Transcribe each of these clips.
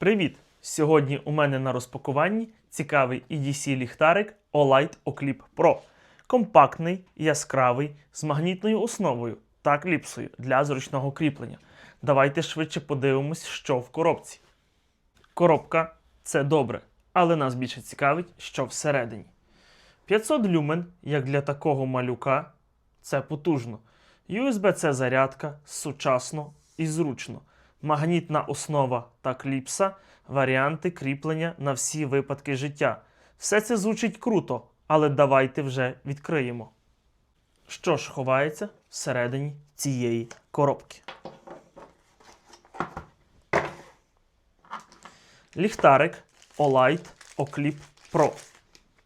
Привіт! Сьогодні у мене на розпакуванні цікавий EDC ліхтарик Olight Oclip Pro. Компактний, яскравий, з магнітною основою та кліпсою для зручного кріплення. Давайте швидше подивимось, що в коробці. Коробка це добре, але нас більше цікавить, що всередині. 500 люмен, як для такого малюка, це потужно. USB-C зарядка сучасно і зручно. Магнітна основа та кліпса, варіанти кріплення на всі випадки життя. Все це звучить круто, але давайте вже відкриємо. Що ж ховається всередині цієї коробки? Ліхтарик Olight Oclip Pro.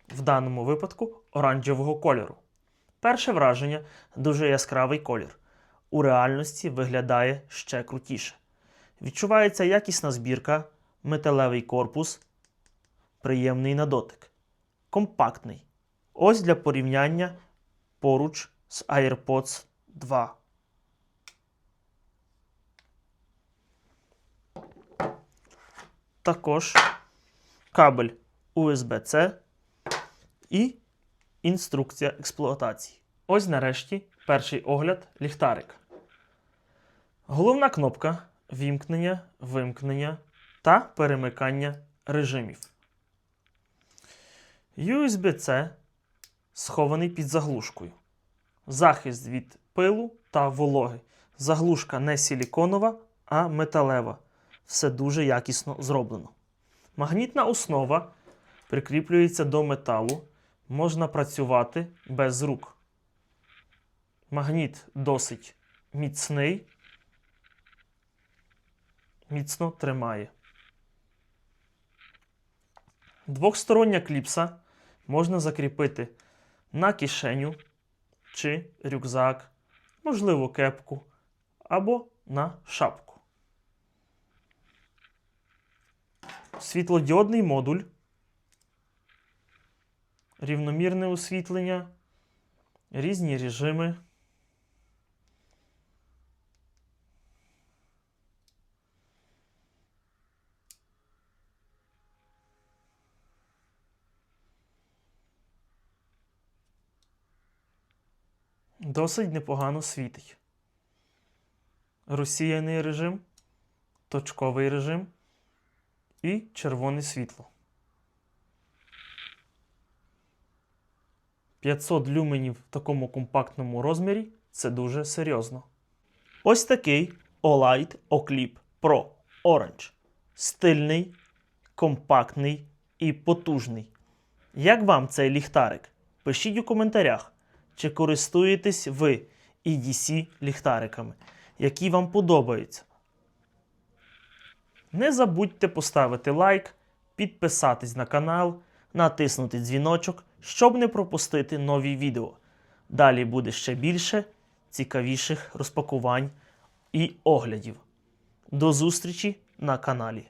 В даному випадку оранжевого кольору. Перше враження дуже яскравий колір. У реальності виглядає ще крутіше. Відчувається якісна збірка, металевий корпус, приємний на дотик. Компактний. Ось для порівняння поруч з AirPods 2. Також кабель USB-C і інструкція експлуатації. Ось нарешті перший огляд ліхтарик. Головна кнопка вімкнення, вимкнення та перемикання режимів. USB-C схований під заглушкою. Захист від пилу та вологи. Заглушка не силіконова, а металева. Все дуже якісно зроблено. Магнітна основа прикріплюється до металу. Можна працювати без рук. Магніт досить міцний, міцно тримає. Двохстороння кліпса можна закріпити на кишеню чи рюкзак, можливо, кепку або на шапку. Світлодіодний модуль, рівномірне освітлення, різні режими. Досить непогано світить. Розсіяний режим, точковий режим і червоне світло. 500 люменів в такому компактному розмірі це дуже серйозно. Ось такий Olight Oclip Pro Orange. Стильний, компактний і потужний. Як вам цей ліхтарик? Пишіть у коментарях, чи користуєтесь ви EDC ліхтариками, які вам подобаються. Не забудьте поставити лайк, підписатись на канал, натиснути дзвіночок, щоб не пропустити нові відео. Далі буде ще більше цікавіших розпакувань і оглядів. До зустрічі на каналі.